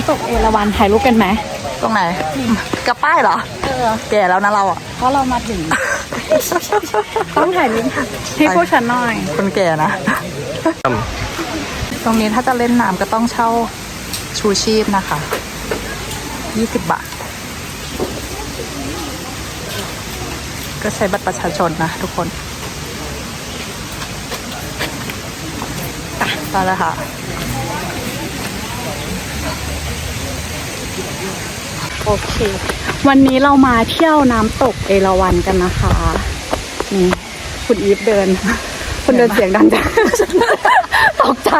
ำตกเอราวัณถ่ายรูปกันไหม ตรงไหนกับป้ายเหรอ เออ แก่แล้วนะเราอะ เพราะเรามาถึง ต้องถ่ายรูปให้พวกฉันหน่อย คนแก่นะ ตรงนี้ถ้าจะเล่นน้ำก็ต้องเช่าชูชีพนะคะ 20 บาท ก็ใช้บัตรประชาชนนะทุกคนอะไปแล้วค่ะ โอเค วันนี้เรามาเที่ยวน้ำตกเอราวัณกันนะคะนี่คุณอีฟเดิน คุณเดินเสียงดังจังตกใจ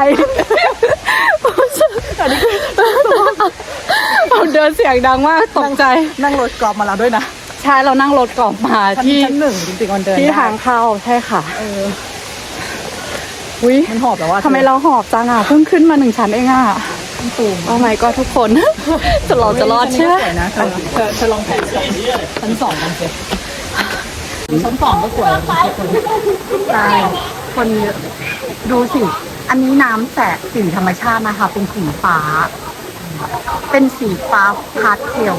เราเดินเสียงดังมากตกใจ นั่งรถกอล์ฟมาแล้วด้วยนะใช่เรานั่งรถกลับมาที่ชั้นหนึ่งจริงๆมันเดินที่ได้ทางเข้าใช่ค่ะเอออุ้ยมันหอบแบบว่าทำไมเราหอบจังอะเพิ่งขึ้นมาหนึ่งชั้นเองอะ ตูมโอ้ไม่ก็ทุกคน จะเราจะรอดใช่ไหมสวยนะเธอเธอเธอลองถ่ายชั้นสองกันสิชั้นสองก็สวยใช่คนเยอะดูสิ อันนี้น้ำแสกสีธรรมชาตินะคะ เป็นสีฟ้า เป็นสีฟ้าพาสเทล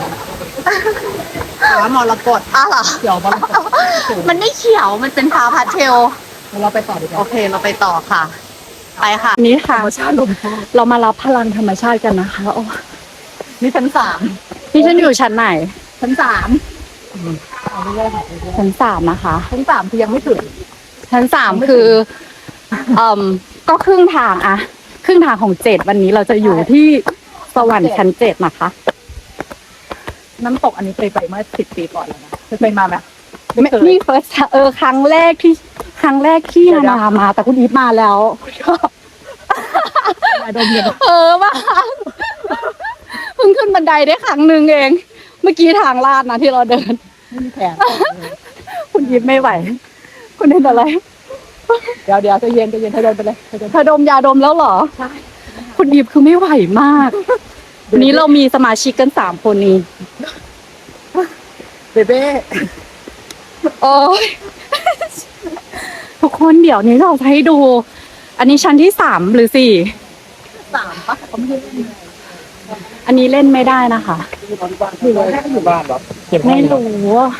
ฟ้ามรกตอ้าวเหรอเขียวมรกตมันไม่เขียวมันเป็นฟ้าพาสเทลเดี๋ยวเราไปต่อดีกโอว่าเค เราไปต่อค่ะ ไปค่ะ นี่ค่ะธรรมชาติลมพัดเรามารับพลังธรรมชาติกันนะคะโอ้นี่ชั้นสามนี่ฉันอยู่ชั้นไหน ชั้นสามชั้นสามนะคะ ชั้นสามคือยังไม่ถึง ชั้นสามคือเอ่มก็ครึ่งทางอะครึ่งทางของเจ็ดวันนี้เราจะอยู่ที่สวรรค์ชั้นเจ็ดนะคะ น้ำตกอันนี้เคยไปเมื่อสิบปีก่อนแล้วนะเคยไปมาไหมไม่นี่เฟิร์สเออครั้งแรกที่ ครั้งแรกที่เดี๋ยวนะมามา แต่คุณอีฟมาแล้วมาดมเย็นเออมาเพิ่งขึ้นบันไดได้ครั้งหนึ่งเอง เมื่อกี้ทางลาดนะที่เราเดินไม่มีแขนคุณอีฟไม่ไหว คุณเห็นอะไร เดี๋ยวเดี๋ยวใจะเย็นใจะเย็นเธอเดินไปเลยเธอเดินเธอดมยาดมแล้วเหรอใช่คุณอีฟคือไม่ไหวมาก วันนี้เรามีสมาชิกกันสามคนนี้ เบเบ้โอ้ย ทุกคนเดี๋ยวนี้เราจะให้ดู อันนี้ชั้นที่สามหรือสี่สามปะเขาไม่ได้เล่นอันนี้เล่นไม่ได้นะคะอยู่บ้านอยู่แค่อยู่บ้านหรอเก็บไม่รู้อะ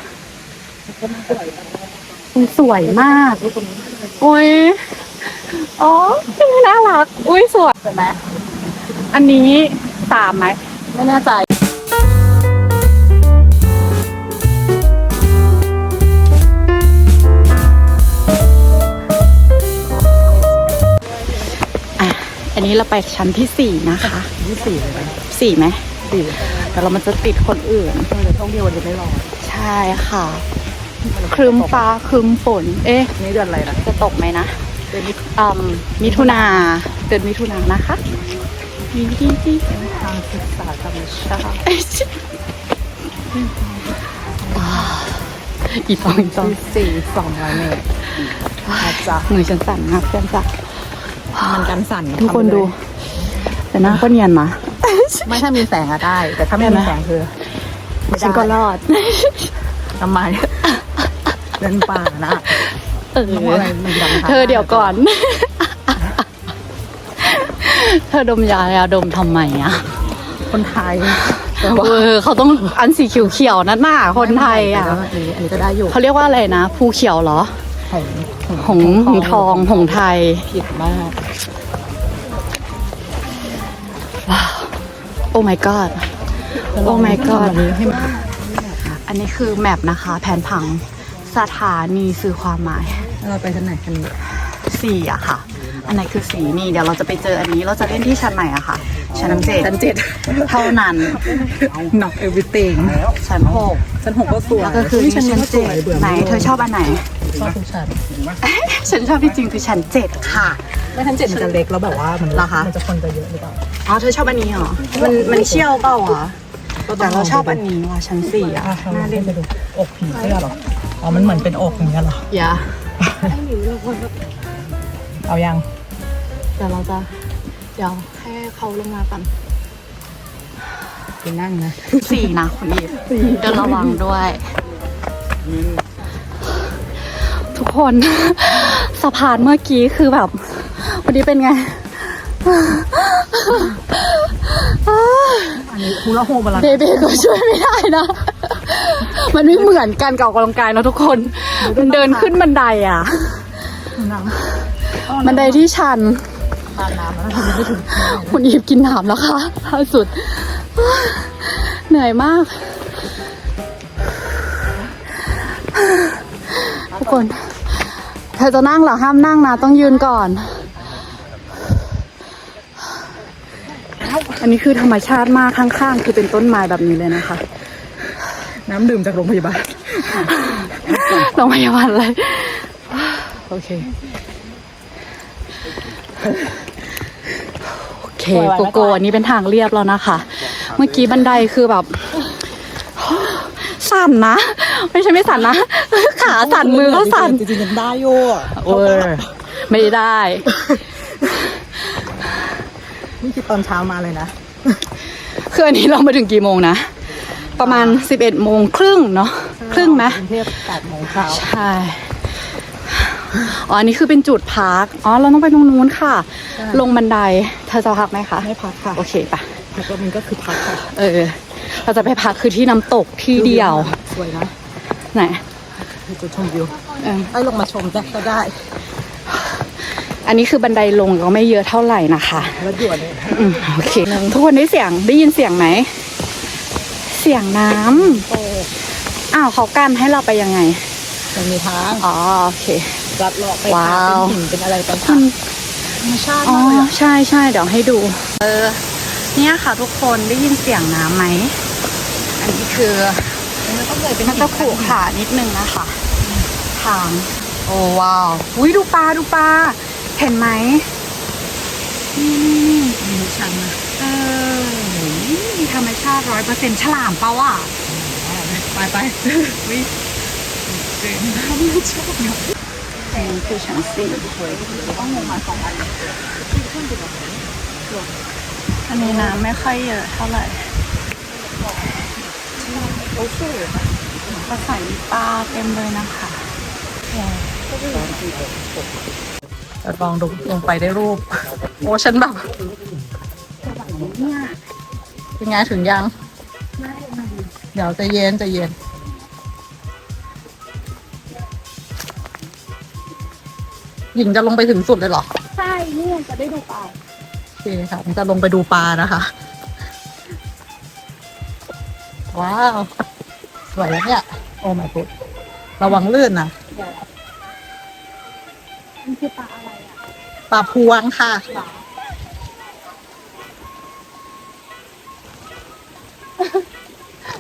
อุ๊ยสวยมากโอ้ยอ๋อน่ารัก อุ้ยสวยใช่ไหมอันนี้สามไหมไม่แน่ใจ นนี้เราไปชั้นที่สี่นะคะที่สี่เลยนะสี่ไหมสี่แต่เรามันจะติดคนอื่นเออเดี๋ยวช่วงเดียววันจะไม่รอใช่ค่ะครึมฟ้าครึมฝน เอ๊ะนี่เดือนอะไรนะจะตกไหมนะเดือนนี้อืมมิถุนาเดือนมิถุนานะคะมีที่ที่ทางศึกษาธรรมชาติอีฟองอีฟองที่สี่สองร้อยเมตรอาจจะมือฉันสั่นมากเพื่อนจ้ะ มันกันสั่นทุกคนดู แต่หน้าก็เนียนนะไม่ถ้ามีแสงอะได้ แต่ถ้าไม่มีแสงคือไม่ได้ฉันก็รอดทำไมเดินป่านะเออทำอะไรมันดังเธอเดี๋ยวก่อน เธอดมยายาดมทำไมอะคนไทยเออเขาต้องอันสีเขียวๆนั่นน่ะคนไทยอะอันนี้อันนี้ก็ได้อยู่เขาเรียกว่าอะไรนะภูเขียวเหรอ หงหงหงทองหงไทยผิดมากโอ้ my god โอ้ my god อันนี้ให้มันอันนี้คือแมปนะคะ แผนผังสถานีสื่อความหมาย เราไปชั้นไหนชั้นนี้สี่อะค่ะ อันไหนคือสีนี่เดี๋ยวเราจะไปเจออันนี้เราจะเล่นที่ชั้นไหนอะค่ะ ชั้นเจ็ดชั้นเจ็ดเท่านั้น knock everything ชั้นหกชั้นหกก็สวยแล้วก็คือฮ้ยชั้นก็สเจ็วยดบื่ไหนม่เธอชอบอันไหนชอบทุกชั้นฉันชอบที่จริงคือชั้นเจ็ดค่ะไม่ชั้นเจ็ดมันจะเล็กแล้วแบบว่ามันเหรอคะมันจะคนจะเยอะหรือเปล่าอ๋อเธอชอบอันนี้เหรอมันมันเชี่ยวเปล่าอะแต่เราชอบอันนี้ว่ะชั้นสี่อะอะน่าเล่นไปดูอกผีเสื้อเหรออ๋อมันเหมือนเป็นอกอย่างเงี้ยเหรออย่าเอายังเดี๋ยวเราจะเดี๋ยวให้เขาลงมาก่อนไปนั่งนะสี่นะคุณอีฟเดินระวังด้วย ทุกคนสะพานเมื่อกี้คือแบบ วันนี้เป็นไง อันนี้ฮูลาโฮบาลานเบเบก็ช่วยไม่ได้นะ มันไม่เหมือนกันกับออกกำลังกายนะทุกคน มันเดินขึ้นบันไดอะน้ำบันไดที่ชัน ทานน้ำแล้วนะไม่ถึงคุณอีฟกินน้ำแล้วค่ะล่าสุด เหนื่อยมาก ทุกคน เธอจะนั่งเหรอห้ามนั่งนะ ต้องยืนก่อน อันนี้คือธรรมชาติมากข้างๆ คือเป็นต้นไม้แบบนี้เลยนะคะ น้ำดื่มจากโรงพยาบาลโรงพยาบาลอะไรโอเค โอเคโกโก้อันนี้เป็นทางเรียบแล้วนะคะ เมื่อกี้บันไดคือแบบ สั่นนะ ไม่ใช่ไม่สั่นนะ ขาสั่นมือก็สั่นจริงๆยังได้โย่อะโอ้ยไม่ได้นี่คือตอนเช้ามาเลยนะ คืออันนี้เรามาถึงกี่โมงนะ ประมาณ 11โมงครึ่งเนาะครึ่งไหมกรุงเทพ8โมงเช้าใช่ อ๋ออันนี้คือเป็นจุดพัก อ๋อ เราต้องไปตรงนู้นค่ะ ลงบันได เธอจะพักไหมคะ ไม่พักค่ะ โอเคปะพักก็มันก็คือพักค่ะ เออ เราจะไปพักคือที่น้ำตกที่เดียว สวยนะ ไหนมีจุดชมวิวเออให้ลงมาชมได้ก็ได้ อันนี้คือบันไดลงก็ไม่เยอะเท่าไหร่นะคะแล้วด่วนเลยอืมโอเค ทุกคนได้เสียงได้ยินเสียงไหม เสียงน้ำโอ้อ้าวเขากันให้เราไปยังไงยังมีทาง อ๋อ โอเค ลัดเลาะไปว้าว เป็นหินเป็นอะไรไปมัค่ะนธรรมชาติอ๋อมากเลยอะใช่ใช่เดี๋ยวให้ดู เออ เนี่ยค่ะทุกคนได้ยินเสียงน้ำไหม อันนี้คือ มันก็เลยเป็นมันจะขรุขระนิดนึงนะคะทางโอ้ว้าว อุ้ยดูปลาดูปลา เห็นไหมนี่นี่นี่หินชันนะเออมีธรรมชาติร้อยเปอร์เซ็นต์ฉลามเปล่าอะ ไปไปวิเจ๋งชอบนี่ คือชั้นสี่ต้องลงมาสองอันอันนี้น้ำไม่ค่อยเยอะเท่าไหร่โอเคก็ใส่ปลาเต็มเลยนะคะแต่ลองดูลงไปได้รูป โอ้ฉันแบบเป็นไงถึงยัง เดี๋ยวใจะเย็นใจะเย็น หญิงจะลงไปถึงสุดเลยเหรอ ใช่นี่จะได้ดูปลาโอเคค่ะผมจะลงไปดูปลานะคะ ว้าว สวยแล้วเนี่ย โอ้ my god ระวังลื่นนะนี่คือปลาอะไรอะปลาพวงค่ะ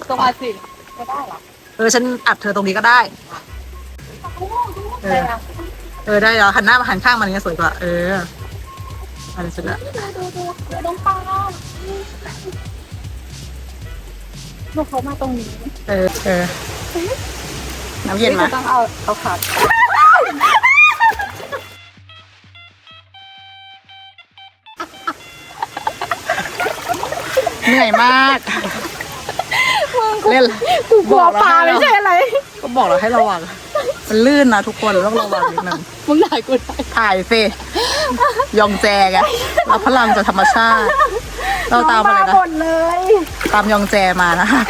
ตัวปลาสิจะได้เหรอเออ ฉันอัดเธอตรงนี้ก็ได้เออเอ อได้แล้วหันหน้ามาหันข้างมันนี้สวยกว่า เอออะไรสุดละดูดูดูน้องปลาลูกเขามาตรงนี้ เออเออน้ำเย็นไหมต้องเอาเอาขาดเหนื่อยมากเล่นกูกลัวปลาไม่ใช่อะไร ก็บอกแล้วให้ระวัง มันลื่นนะทุกคนต้องระวังนิดนึงมึงถ่ายกูได้ถ่ายสิยองแจไงรับพลังจากธรรมชาติ เราตามอะไรน้องนะ หมดเลย ตามยองแจมานะคะ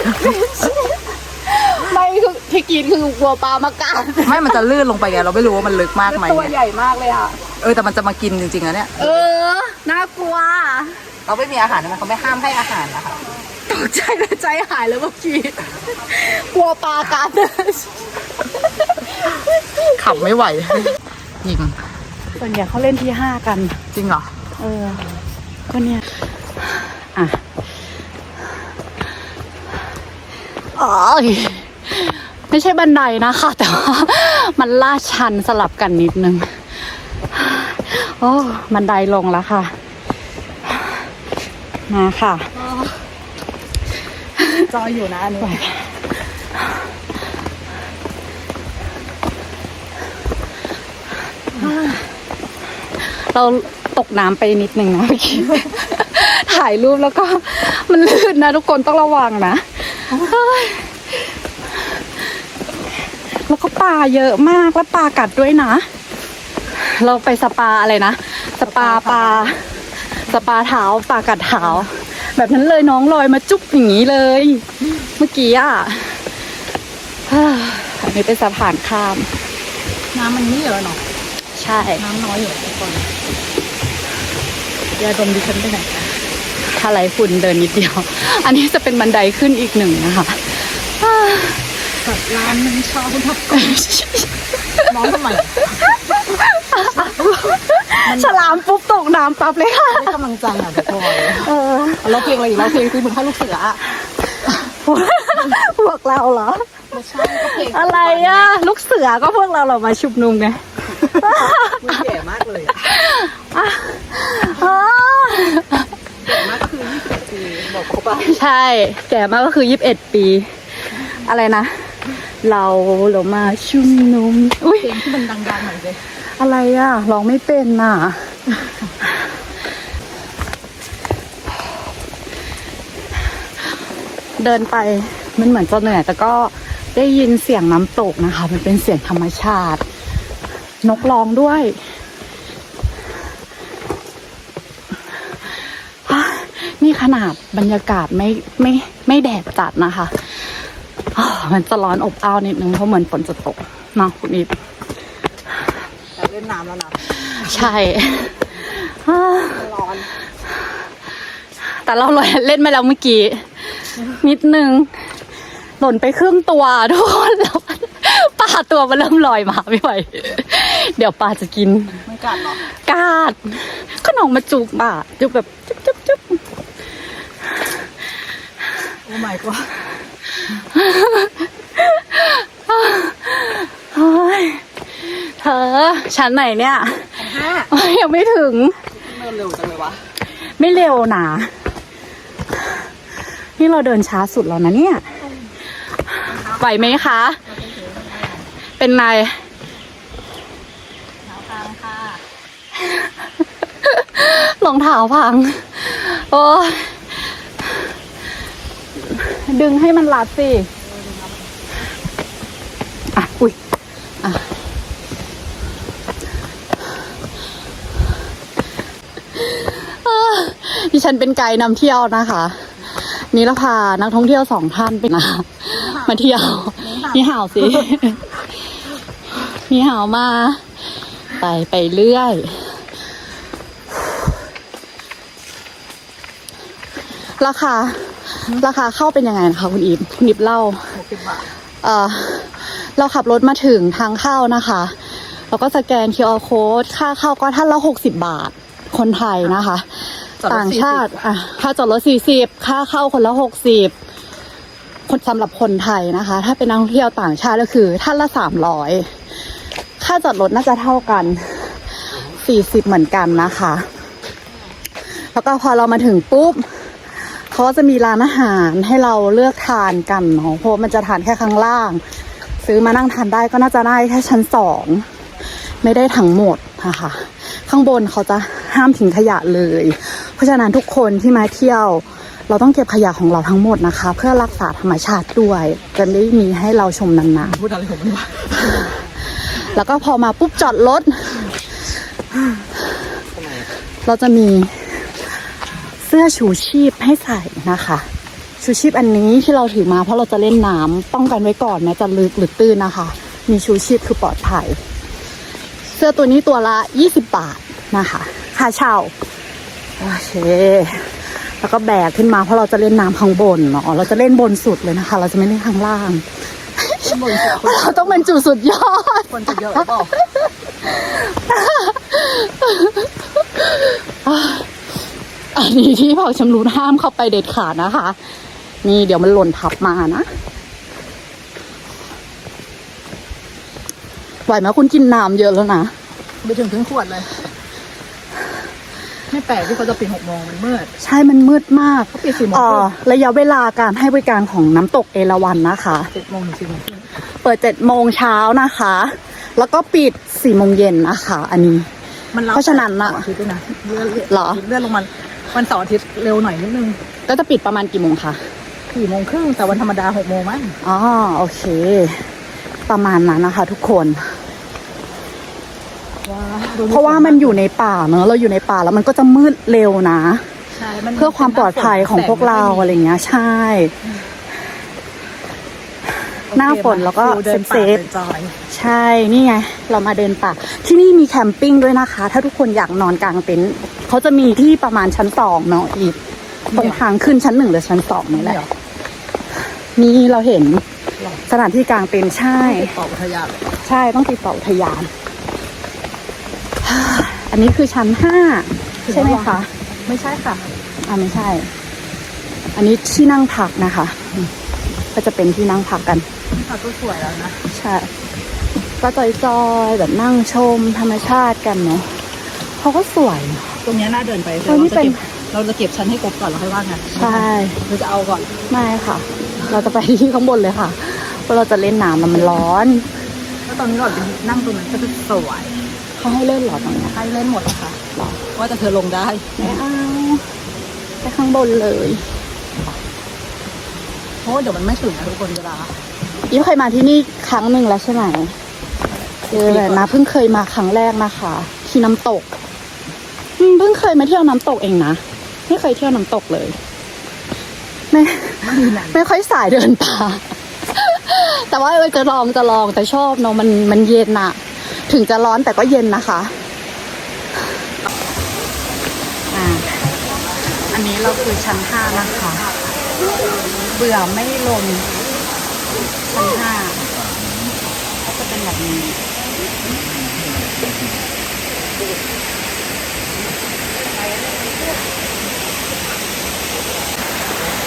ไม่คือที่กินคือกลัวปลามากัดไม่มันจะลื่นลงไปไงเราไม่รู้ว่ามันลึกมากไหมตัวไงใหญ่มากเลยอะ เออแต่มันจะมากินจริงๆนะเนี่ยเออ น่ากลัว เราไม่มีอาหารนะเขาไม่ห้ามให้อาหารนะคะตกใจเลยใจหายเลยเมื่อกี้ กลัวปลากัด ขับไม่ไหวยิงส่วนใหญ่เขาเล่นที่ห้ากัน จริงเหรอ เออ ก็เนี่ย อะอ๋อยไม่ใช่บันไดนะคะ แต่ว่ามันลาดชันสลับกันนิดนึง โอ้บันไดลงแล้วค่ะ มาค่ะ จอยอยู่นะอันนี้ เราตกน้ำไปนิดนึงนะเมื่อกี้ถ่ายรูปแล้วก็มันลื่นนะทุกคนต้องระวังนะแล้วก็ปลาเยอะมากแล้วปลากัดด้วยนะ เราไปสปาอะไรนะสปาปลาสปาเท้าปลากัดเท้าแบบนั้นเลยน้องลอยมาจุ๊บอย่างนี้เลย เมื่อกี้อะอันนี้เป็นสะพานข้าม น้ำมันไม่เยอะเนาะ ใช่ น้ำน้อยอยู่ทุกคนยาดมดิฉันไปไหนถ้าไรฝุ่นเดินนิดเดียว อันนี้จะเป็นบันไดขึ้นอีกหนึ่งนะคะอ่ากับร้านนึงชอบทับกงน้องทำไมฉลามปุ๊บตกน้ำปั๊บเลยค่ะได้กำลังใจอะทุกคนเออเราเพลงอะไรอีกเราเพลงคือเหมือนข้าลูกเสืออะพวกเราเหรอไม่ใช่ก็เพลงอะไรอะ ลูกเสือก็พวกเราเรามาชุมนุมไง แก่มากเลยแก่มากก็คือ21ปีบอกเขาไปใช่ แก่มากก็คือ 21 ปี อะไรนะ เราเรามาชุมนุมอุ้ยเพลงที่มันดังๆหน่อยเลยอะไรอะร้องไม่เป็นน่ะเดินไปมันเหมือนจะเหนื่อยแต่ก็ได้ยินเสียงน้ำตกนะคะ มันเป็นเสียงธรรมชาติ นกร้องด้วยอะนี่ขนาดบรรยากาศไม่ไม่ไม่แดดจัดนะคะอะมันจะร้อนอบอ้าวนิดนึงเพราะเหมือนฝนจะตกเนาะคุณอีฟแต่เล่นน้ำแล้วนะ ใช่อ่าร้อน แต่เราเล่นมาแล้วเมื่อกี้ นิดนึง หล่นไปครึ่งตัวทุกคนแล้ว ปลาตัวมันเริ่มลอยมาไม่ไหวเดี๋ยวปลาจะกินมันกัดเหรอกาดก็น้องมาจูบปากจูบแบบจุ๊บจุ๊บจุ๊บโอ้ไม่ก็เฮ้ยเธอชั้นไหนเนี่ยห้ายังไม่ถึงเดินเร็วจังเลยวะไม่เร็วนะนี่เราเดินช้าสุดแล้วนะเนี่ยไหวไหมคะ เป็นไงทางค่ะรองเท้าพัง โอ้ยดึงให้มันรัดสิ อะ อุ้ย อะอ่าดิฉันเป็นไกด์นำเที่ยวนะคะ นี่เราพานักท่องเที่ยวสองท่านไปนะ มาเที่ยว นี่ห่าวสิ นี่ห่าวมา ไปไปเรื่อย ราคา ราคาเข้าเป็นยังไงนะคะคุณอีฟคุณอีฟเล่าหกสิบบาทเออเราขับรถมาถึงทางเข้านะคะแล้วก็สแกน QR code ค่าเข้าก็ท่านละ60บาทคนไทยนะคะ ต่างชาติ อะ ค่าจอดรถ40ค่าเข้าคนละ60คนสำหรับคนไทยนะคะ ถ้าเป็นนักท่องเที่ยวต่างชาติก็คือท่านละ300 ค่าจอดรถน่าจะเท่ากัน40เหมือนกันนะคะ แล้วก็พอเรามาถึงปุ๊บเขาจะมีร้านอาหารให้เราเลือกทานกันเนาะเพราะมันจะทานแค่ข้างล่าง ซื้อมานั่งทานได้ก็น่าจะได้แค่ชั้นสองไม่ได้ทั้งหมดนะคะข้างบนเขาจะห้ามทิ้งขยะเลย เพราะฉะนั้นทุกคนที่มาเที่ยว เราต้องเก็บขยะของเราทั้งหมดนะคะ เพื่อรักษาธรรมชาติด้วยจะได้มีให้เราชมนานๆพูดอะไรของมันวะ แล้วก็พอมาปุ๊บจอดรถ เราจะมีเสื้อชูชีพให้ใส่นะคะ ชูชีพอันนี้ที่เราถือมาเพราะเราจะเล่นน้ำป้องกันไว้ก่อนแม้จะลึกหรือตื้นนะคะ มีชูชีพคือปลอดภัย เสื้อตัวนี้ตัวละ 20 บาทนะคะค่าเช่าโอเคแล้วก็แบกขึ้นมาเพราะเราจะเล่นน้ำข้างบนเนาะเราจะเล่นบนสุดเลยนะคะ เราจะไม่เล่นข้างล่าง เพราะเราต้องเป็นจุดสุดยอด คนจะเยอะหรือเปล่าอันนี้ที่ผักชำรุนห้ามเข้าไปเด็ดขาดนะคะ นี่เดี๋ยวมันหล่นทับมานะไหวไหมคุณกินน้ำเยอะแล้วนะไปถึงครึ่งขวดเลย ไม่แปลกที่เขาจะปิดหกโมงมันมืด ใช่มันมืดมากเขาปิดสี่โมงเอ่ครึ่องระยะเวลาการให้บริการของน้ำตกเอราวันนะคะเจ็ดโมงถึงสี่โมงครึ่ง เปิดเจ็ดโมงเช้านะคะ แล้วก็ปิดสี่โมงเย็นนะคะ อันนี้ มันรับเพราะฉะนั้นน่ะเสาร์อาทิตย์ด้วยนะเลื่อนเหรอ เลื่อนลงมาวันเสาร์อาทิตย์เร็วหน่อยนิดนึงก็จะปิดประมาณกี่โมงคะ สี่โมงครึ่งแต่วันธรรมดาหกโมงมั้งอ๋อโอเค ประมาณนั้นนะคะ ทุกคนว้าเพราะว่ามันอยู่ในป่าเนอะเราอยู่ในป่าแล้วมันก็จะมืดเร็วนะ ใช่มันเพื่อความปลอดภัยของพวกเราอะไรเงี้ยใช่ หน้าฝนแล้วก็ฟิลเดินเซป่าฟเดินจอยใช่นี่ไง เรามาเดินป่าที่นี่มีแคมปิ้งด้วยนะคะ ถ้าทุกคนอยากนอนกลางเต็นท์เขาจะมีที่ประมาณชั้นสองเนาะอีกตรงทางขึ้นชั้นหนึ่งหรือชั้นสองนี่แหละมีเราเห็นสถานที่กลางเต็นท์ใช่ต่ออุทยานใช่ต้องติดต่ออุทยาน อันนี้คือชั้นห้าใช่ไหมคะ ไม่ใช่ค่ะ อ่าไม่ใช่ อันนี้ที่นั่งพักนะคะอืม ก็จะเป็นที่นั่งพักกันค่ะก็สวยแล้วนะ ใช่ ก็จอยๆแบบนั่งชมธรรมชาติกันเนาะเขาก็สวย ตรงเนี้ยน่าเดินไปเออนี่เป็นเราจะเก็บชั้นให้ครบก่อนแล้วค่อยว่ากันใช่เราจะเอาก่อน ไม่ค่ะ เราจะไปที่ข้างบนเลยค่ะ เพราะเราจะเล่นน้ำมันมันร้อน แล้วตอนนี้เราจะนั่งตรงนั้นก็จะสวยเขาให้เล่นเหรอตรงเนี้ยให้เล่นหมดนะคะหรอว่าแต่เธอลงได้ไม่เอาไปข้างบนเลย เพราะว่าเดี๋ยวมันไม่ถึงนะทุกคนเวลายิ้มเคยมาที่นี่ครั้งหนึ่งแล้วใช่ไหมเออแบบนะเพิ่งเคยมาครั้งแรกนะคะ ที่น้ำตกอืมเพิ่งเคยมาเที่ยวน้ำตกเองนะไม่เคยเที่ยวน้ำตกเลยไม่ไม่ค่อยสายเดินป่าแต่ว่าเออจะลองจะลองแต่ชอบเนาะมันมันเย็นอะถึงจะร้อนแต่ก็เย็นนะคะอ่าอันนี้เราคือชั้นห้านะคะ เบื่อไม่ลงชั้นห้าก็จะเป็นแบบนี้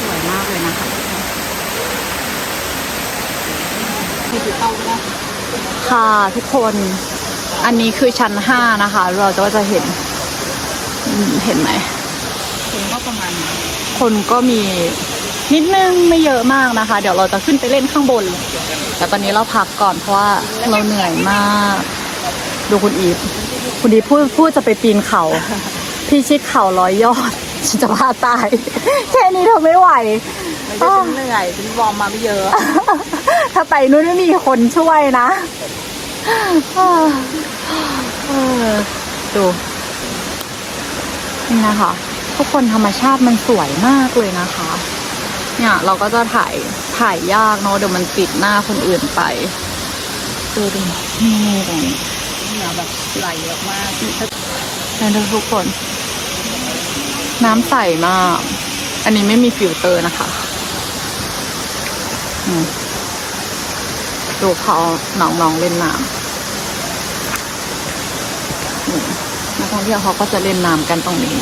สวยมากเลยนะคะค่ะทุกคน อันนี้คือชั้นห้านะคะ เราก็จะเห็นอืมเห็นไหมถึงก็ประมาณนี้คนก็มี นิดนึงไม่เยอะมากนะคะ เดี๋ยวเราจะขึ้นไปเล่นข้างบน แต่ตอนนี้เราพักก่อนเพราะว่าเราเหนื่อยมาก ดูคุณอีฟคุณอีฟพูดพูดจะไปปีนเขาพี่ชิดเขาร้อยยอดฉันจะพาตาย แค่นี้เธอไม่ไหวไม่ใช่ฉันเหนื่อยฉันวอร์มมาไม่เยอะ ถ้าไปนู่นไม่มีคนช่วยนะเออดูนี่นะคะ ทุกคนธรรมชาติมันสวยมากเลยนะคะ เนี่ยเราก็จะถ่ายถ่ายยากเนาะเดี๋ยวมันปิดหน้าคนอื่นไปดูดินี่นี่ตรงนี้เหงื่อแบบไหลออกมาแล้วทุกคน น้ำใสมาก อันนี้ไม่มีฟิลเตอร์นะคะดูเขาน้องๆเล่นน้ำนักท่องเที่ยวเขาก็จะเล่นน้ำกันตรงนี้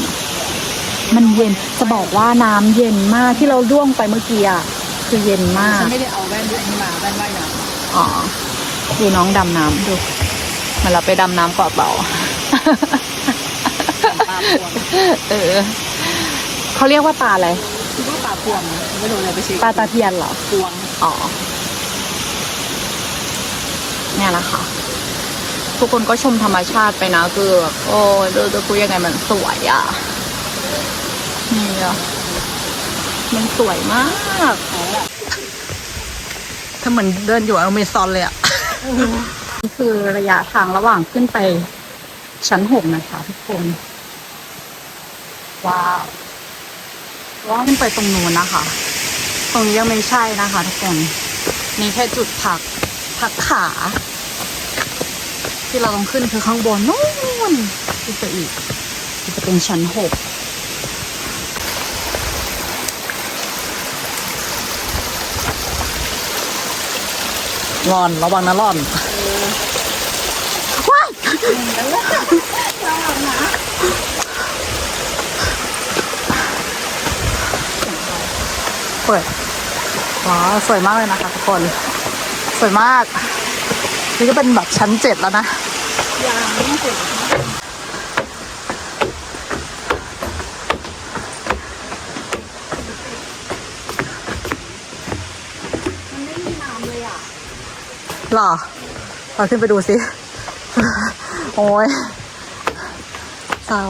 มันเย็นจะบอกว่าน้ำเย็นมากที่เราล่วงไปเมื่อกี้อะคือเย็นมาก ฉันไม่ได้เอาแว่นอันนี้มาแว่นว่ายน้อ๋อ ดูน้องดำน้ำดูเหมันเราไปดำน้ำเกาะเต่าำปลาพวงเออ เขาเรียกว่าปลาอะไรคิดว่าปลาพวงนะไม่รู้เลยไปเช็คปลาตะเพียนเหรอ พวงอ๋อ เนี่ยแหละค่ะ ทุกคนก็ชมธรรมชาติไปนะคือแบบโอ้ยดูจะพูดยังไงมันสวยอะ นี่อะมันสวยมากถ้าเหมือนเดินอยู่อเมซอนเลยอะนี่คือระยะทางระหว่างขึ้นไปชั้นหกนะคะทุกคน ว้าวว้าวขึ้นไปตรงนู้นนะคะ ตรงนี้ยังไม่ใช่นะคะ ทุกคนนี่แค่จุดพักพักขา ที่เราต้องขึ้นคือข้างบนนู้นที่จะอีกที่จะเป็นชั้นหก งอนระวังนะร่อนว้ายเปิดว้าสวยมากเลยนะคะทุกคน สวยมาก นี่ก็เป็นแบบชั้นเจ็ดแล้วนะมันไม่มีน้ำเลยอะ หรอเราขึ้นไปดูสิโอ้ยเศร้า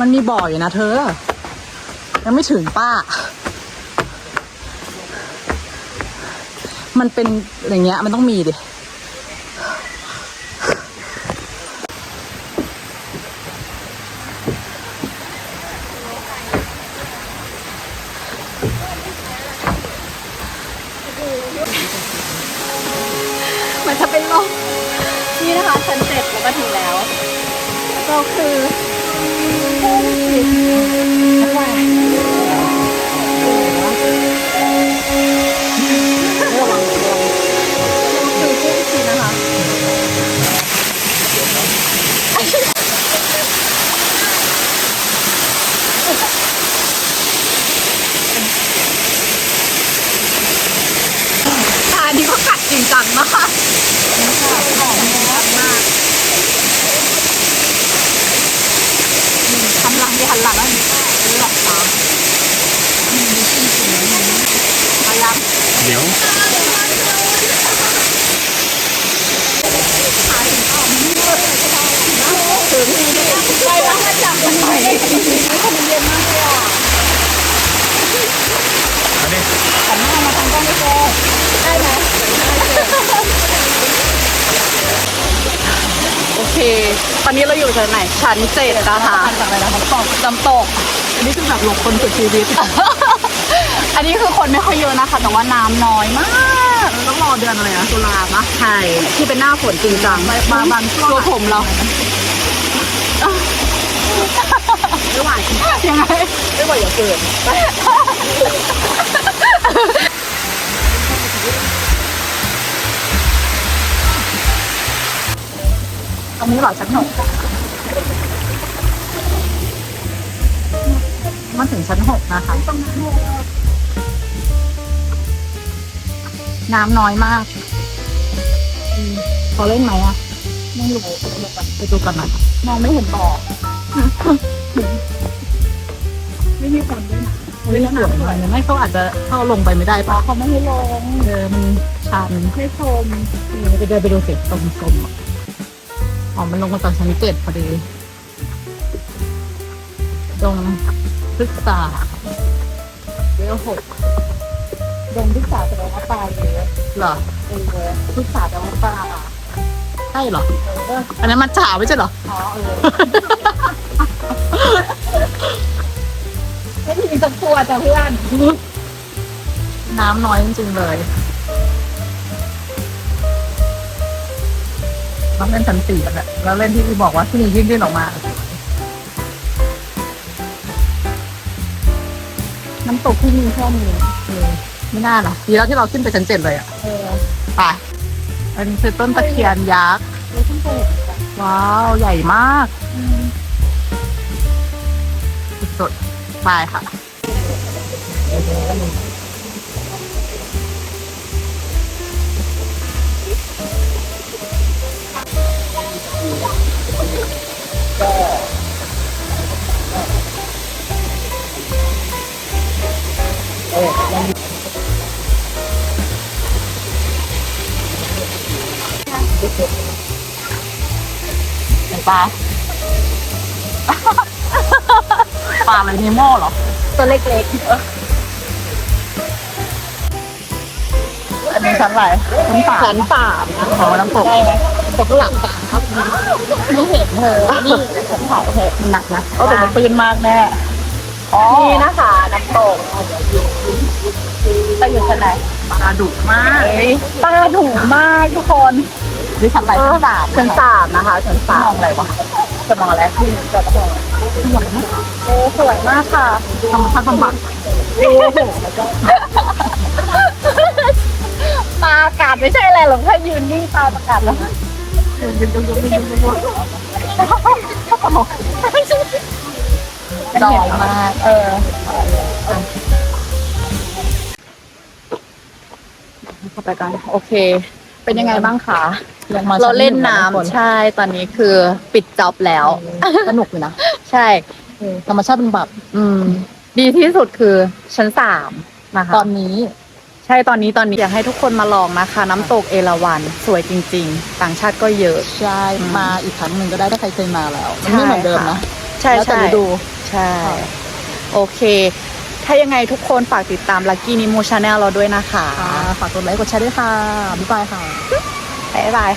มันมีบ่ออยู่นะเธอ ยังไม่ถึงป้า มันเป็นอย่างเงี้ย มันต้องมีดิ ตอนนี้เราอยู่ชั้นไหน ชั้นเจ็ดนะคะจากอะไรนะน้ำตกน้ำตก อันนี้คือแบบหลบคนสุดชีวิต อันนี้คือคนไม่ค่อยเยอะนะคะ แต่ว่าน้ำน้อยมากต้องรอเดือนอะไรนะตุลาปะใช่ที่เป็นหน้าฝนจริงจังบางบางช่วงตัวผมเราไม่ไหวยังไงไม่ไหวอย่าเกิด ตรงนี้เหรอชั้นหกมันถึงชั้นหกนะคะ น้ำน้อยมากพอเล่นไหมอะไม่รู้ไปดูกันหน่อยมองไม่เห็นบ่อไม่มีคนด้วยนะไม่ได้หวหน่อยไม่เขาอาจจะเข้าลงไปไม่ได้ปะเขาไม่ให้ลงเออมันชันให้ชมไปเดินไปดูสิตรงชมอะ อ๋อ มันลงมาตอนชั้นเจ็ดพอดี ตรงพฤกษาเวลหกดงพิษาแสดงว่าปลาเยอะเหรอเออพิษาแสดงว่าปลาใช่เหรอ เอออันนั้นมันจ่าไม่ใช่เหรอ อ๋อเออไม่มีสักตัวจ้ะเพื่อน น้ำน้อยจริงๆเลย ต้องเล่นชั้นสี่กันแหละแล้วเล่นที่พี่บอกว่าที่มียื่นยื่นออกมา น้ำตกที่มีแค่นี้เออไม่น่าหรอดีแล้วที่เราขึ้นไปชั้นเจ็ดเลยอะเออไปอันนี้คือต้นตะเคียนยักษ์เราต้องไปว้าวใหญ่มากสุดๆไปค่ะ ไหนปลา ปลาอะไรนีโม่เหรอ ตัวเล็กอันนี้ชั้นอะไรชั้นสาๆมสันป่ามนะขอน้ำตกได้ไหมตกหลังป่าครับไม่เห็นเธอนี่ผมถ่ายเธอหนักนะก็แต่มันปืนมากแน่นี่นะคะน้ำตกจะอยู่ชั้นไหนปลาดุมากเฮ้ยปลาถูมากทุกคนนี่ชั้นอะไรชั้นสามชั้นสามนะคะชั้นสามองอะไรวะจะมองอะไรที่จะมองโอ้สวยมากค่ะธรรมชาติบำบัดโอ้ปลากัดไม่ใช่อะไรหรอกแค่ยืนนิ่งปลาประกัดแล้ว ดอมากเออเข้าไปกันโอเค เป็นยังไงบ้างคะงมาเราเล่นน้ำใช่ตอนนี้คือปิดจ็อบแล้ว สนุกอยู่นะ ใช่ธรรมชาติเป็นแบบ อืม ดีที่สุดคือชั้นสามนะคะตอนนี้ ใช่ตอนนี้ตอนนี้อยากให้ทุกคนมาลองนะคะ น้ำตกเอราวัณสวยจริง ๆ ต่างชาติก็เยอะ ใช่อืมมาอีกครั้งหนึ่งก็ได้ถ้าใครเคยมาแล้วมันไม่เหมือนเดิมนะใช่แล้วแต่ใช่ฤดูใช่ โอเค ถ้ายังไงทุกคนฝากติดตาม Lucky Nemo Channel เราด้วยนะคะ ฝากกดไลค์กดแชร์ด้วยค่ะ บ๊ายบายค่ะ บ๊ายบาย